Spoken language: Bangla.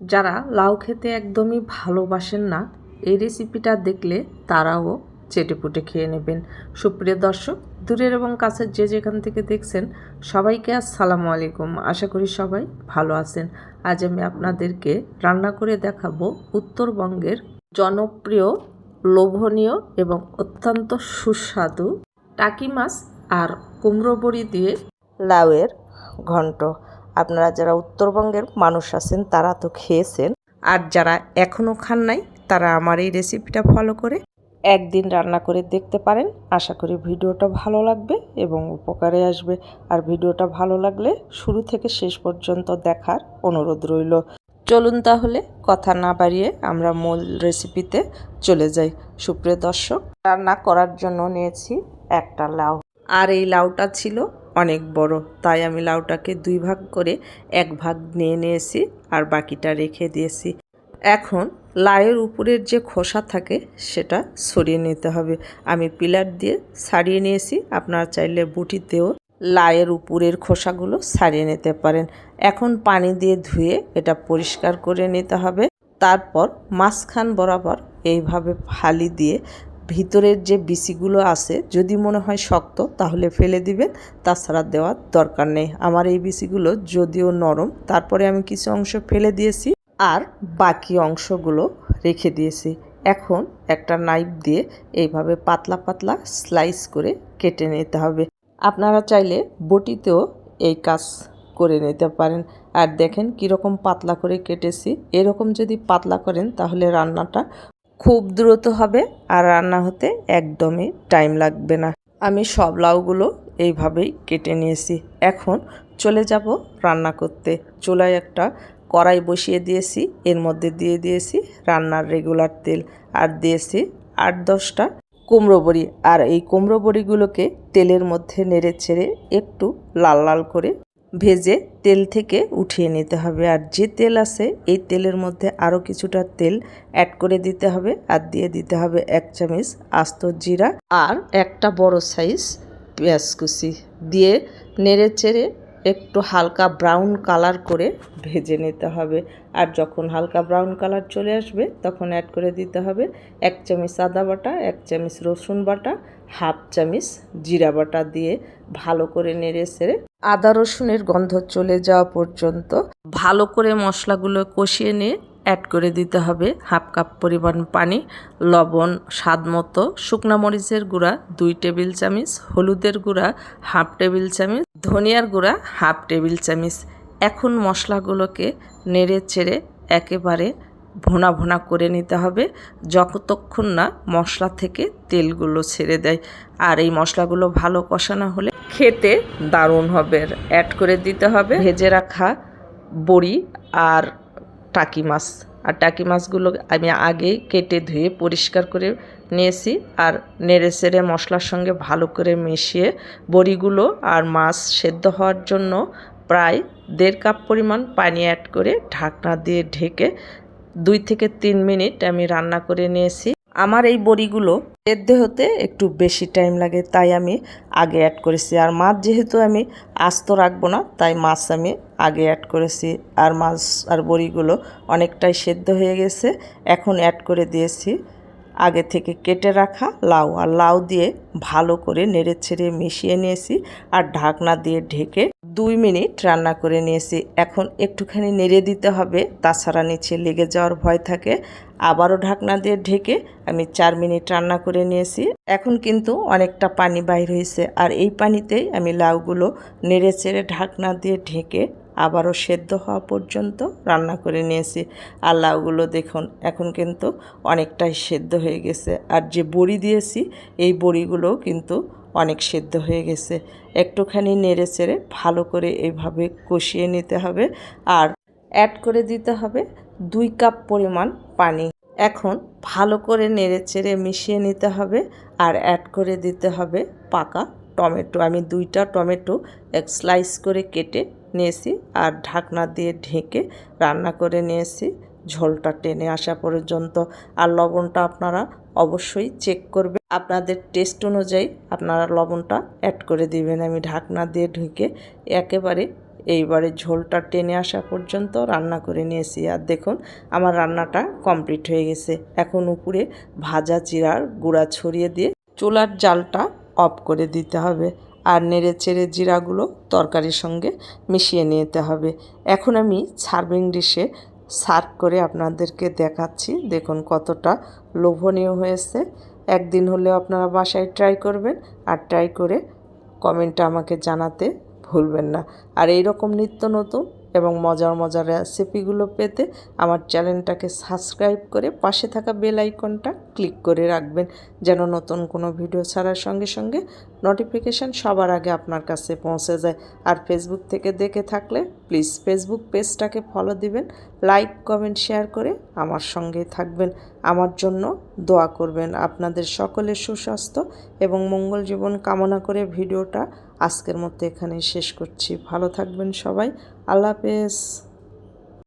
যারা লাউ খেতে একদমই ভালোবাসেন না, এই রেসিপিটা দেখলে তারাও চেটেপুটে খেয়ে নেবেন। সুপ্রিয় দর্শক, দূরের এবং কাছের যে যেখান থেকে দেখছেন, সবাইকে আসসালামু আলাইকুম। আশা করি সবাই ভালো আছেন। আজ আমি আপনাদেরকে রান্না করে দেখাবো উত্তরবঙ্গের জনপ্রিয়, লোভনীয় এবং অত্যন্ত সুস্বাদু টাকি মাছ আর কুমড়ো বড়ি দিয়ে লাউয়ের ঘন্ট। আপনারা যারা উত্তরবঙ্গের মানুষ আছেন, তারা তো খেয়েছেন। আর যারা এখনও খান নাই, তারা আমার এই রেসিপিটা ফলো করে একদিন রান্না করে দেখতে পারেন। আশা করি ভিডিওটা ভালো লাগবে এবং উপকারে আসবে। আর ভিডিওটা ভালো লাগলে শুরু থেকে শেষ পর্যন্ত দেখার অনুরোধ রইল। চলুন তাহলে কথা না বাড়িয়ে আমরা মূল রেসিপিতে চলে যাই। সুপ্রিয় দর্শক, রান্না করার জন্য নিয়েছি একটা লাউ। আর এই লাউটা ছিল অনেক বড়। তাই আমি লাউটাকে দুই ভাগ করে এক ভাগ নিয়ে নিয়েছি আর বাকিটা রেখে দিয়েছি। এখন লাউয়ের উপরের যে খোসা থাকে সেটা সরিয়ে নিতে হবে। আমি পিলার দিয়ে সারিয়ে নিয়েছি। আপনারা চাইলে বুটিতেও লাউয়ের উপরের খোসাগুলো সারিয়ে নিতে পারেন। এখন পানি দিয়ে ধুয়ে এটা পরিষ্কার করে নিতে হবে। তারপর মাঝখান বরাবর এইভাবে ফালি দিয়ে ভিতরের যে বিসিগুলো আছে, যদি মনে হয় শক্ত, তাহলে ফেলে দিবেন। তাছাড়া দেওয়ার দরকার নেই। আমার এই বিসিগুলো যদিও নরম, তারপরে আমি কিছু অংশ ফেলে দিয়েছি আর বাকি অংশগুলো রেখে দিয়েছি। এখন একটা নাইফ দিয়ে এইভাবে পাতলা পাতলা স্লাইস করে কেটে নিতে হবে। আপনারা চাইলে বটিতেও এই কাজ করে নিতে পারেন। আর দেখেন কীরকম পাতলা করে কেটেছি। এরকম যদি পাতলা করেন, তাহলে রান্নাটা খুব দ্রুত হবে আর রান্না হতে একদমই টাইম লাগবে না। আমি সব লাউগুলো এইভাবেই কেটে নিয়েছি। এখন চলে যাব রান্না করতে। চুলায় একটা কড়াই বসিয়ে দিয়েছি। এর মধ্যে দিয়ে দিয়েছি রান্নার রেগুলার তেল আর দিয়েছি আট দশটা কুমড়ো বড়ি। আর এই কুমড়ো বড়িগুলোকে তেলের মধ্যে নেড়ে ছেড়ে একটু লাল লাল করে ভেজে তেল থেকে উঠিয়ে নিতে হবে। আর যে তেল আছে, এই তেলের মধ্যে আরও কিছুটা তেল অ্যাড করে দিতে হবে। আর দিয়ে দিতে হবে এক চামচ আস্ত জিরা আর একটা বড় সাইজ পেঁয়াজ কুচি। দিয়ে নেড়ে চেড়ে একটু হালকা ব্রাউন কালার করে ভেজে নিতে হবে। আর যখন হালকা ব্রাউন কালার চলে আসবে, তখন অ্যাড করে দিতে হবে এক চামচ আদা বাটা, এক চামচ রসুন বাটা, হাফ চামচ জিরা বাটা দিয়ে ভালো করে নেড়ে সেড়ে আদা রসুনের গন্ধ চলে যাওয়া পর্যন্ত ভালো করে মশলাগুলো কষিয়ে নিয়ে অ্যাড করে দিতে হবে হাফ কাপ পরিমাণ পানি, লবণ, স্বাদ মতো, শুকনা মরিচের গুঁড়া, দুই টেবিল চামচ, হলুদের গুঁড়া, হাফ টেবিল চামচ, ধনিয়ার গুঁড়া, হাফ টেবিল চামচ। এখন মশলাগুলোকে নেড়ে চেড়ে একেবারে ভোনা ভোনা করে নিতে হবে। যতক্ষণ না মশলা থেকে তেলগুলো ছেড়ে দেয়। আর এই মশলাগুলো ভালো কষানো হলে খেতে দারুণ হবে। অ্যাড করে দিতে হবে। ভেজে রাখা বড়ি আর টাকি মাছ। আর টাকি মাছগুলো আমি আগেই কেটে ধুয়ে পরিষ্কার করে নিয়েছি। আর নেড়ে সেড়ে মশলার সঙ্গে ভালো করে মিশিয়ে বড়িগুলো আর মাছ সেদ্ধ হওয়ার জন্য প্রায় দেড় কাপ পরিমাণ পানি অ্যাড করে ঢাকনা দিয়ে ঢেকে দুই থেকে তিন মিনিট আমি রান্না করে নিয়েছি। আমার এই বড়িগুলো সেদ্ধ হতে একটু বেশি টাইম লাগে, তাই আমি আগে অ্যাড করেছি। আর মাছ যেহেতু আমি আস্ত রাখব না, তাই মাছ আমি আগে অ্যাড করেছি। আর মাছ আর বড়িগুলো অনেকটাই সেদ্ধ হয়ে গেছে, এখন অ্যাড করে দিয়েছি। আগে থেকে কেটে রাখা লাউ আর লাউ দিয়ে ভালো করে নেড়ে ছেড়ে মিশিয়ে নিয়েছি আর ঢাকনা দিয়ে ঢেকে দুই মিনিট রান্না করে নিয়েছি। এখন একটুখানি নেড়ে দিতে হবে, তাছাড়া নিচে লেগে যাওয়ার ভয় থাকে। আবারও ঢাকনা দিয়ে ঢেকে আমি চার মিনিট রান্না করে নিয়েছি। এখন কিন্তু অনেকটা পানি বাইর হয়েছে আর এই পানিতেই আমি লাউগুলো নেড়ে চেড়ে ঢাকনা দিয়ে ঢেকে আবারও সেদ্ধ হওয়া পর্যন্ত রান্না করে নিয়েছি। আর লাউগুলো দেখুন, এখন কিন্তু অনেকটাই সেদ্ধ হয়ে গেছে। আর যে বড়ি দিয়েছি, এই বড়িগুলোও কিন্তু অনেক সেদ্ধ হয়ে গেছে। একটুখানি নেড়ে চেড়ে ভালো করে এইভাবে কষিয়ে নিতে হবে আর অ্যাড করে দিতে হবে দুই কাপ পরিমাণ পানি। এখন ভালো করে নেড়ে চেড়ে মিশিয়ে নিতে হবে আর অ্যাড করে দিতে হবে পাকা টমেটো, আমি দুইটা টমেটো এক স্লাইস করে কেটে নিয়েছি আর ঢাকনা দিয়ে ঢেকে রান্না করে নিয়েছি। ঝোলটা টেনে আসা পর্যন্ত। আর লবণটা আপনারা অবশ্যই চেক করবে আপনাদের টেস্ট অনুযায়ী আপনারা লবণটা অ্যাড করে দিবেন। আমি ঢাকনা দিয়ে ঢুকে একেবারে এইবারে ঝোলটা টেনে আসা পর্যন্ত রান্না করে নিয়েছি। আর দেখুন, আমার রান্নাটা কমপ্লিট হয়ে গেছে। এখন উপরে ভাজা জিরার গুঁড়া ছড়িয়ে দিয়ে চুলার জালটা অফ করে দিতে হবে আর নেড়ে চেড়ে জিরাগুলো তরকারির সঙ্গে মিশিয়ে নিতে হবে। এখন আমি সার্ভিং ডিশে সার্ভ করে আপনাদেরকে দেখাচ্ছি। দেখুন কতটা লোভনীয় হয়েছে। একদিন হলেও আপনারা বাসায় ট্রাই করবেন আর ট্রাই করে কমেন্টটা আমাকে জানাতে ভুলবেন না। আর এই রকম নিত্য নতুন এবং মজার মজার রেসিপিগুলো পেতে আমার চ্যানেলটাকে সাবস্ক্রাইব করে পাশে থাকা বেল আইকনটা ক্লিক করে রাখবেন, যেন নতুন কোনো ভিডিও ছাড়ার সঙ্গে সঙ্গে নোটিফিকেশান সবার আগে আপনার কাছে পৌঁছে যায়। আর ফেসবুক থেকে দেখে থাকলে প্লিজ ফেসবুক পেজটাকে ফলো দিবেন লাইক কমেন্ট শেয়ার করে আমার সঙ্গেই থাকবেন। আমার জন্য দোয়া করবেন আপনাদের সকলের সুস্বাস্থ্য এবং মঙ্গল জীবন কামনা করে ভিডিওটা আজকের মতো এখানেই শেষ করছি। ভালো থাকবেন সবাই আল্লাহ হাফেজ।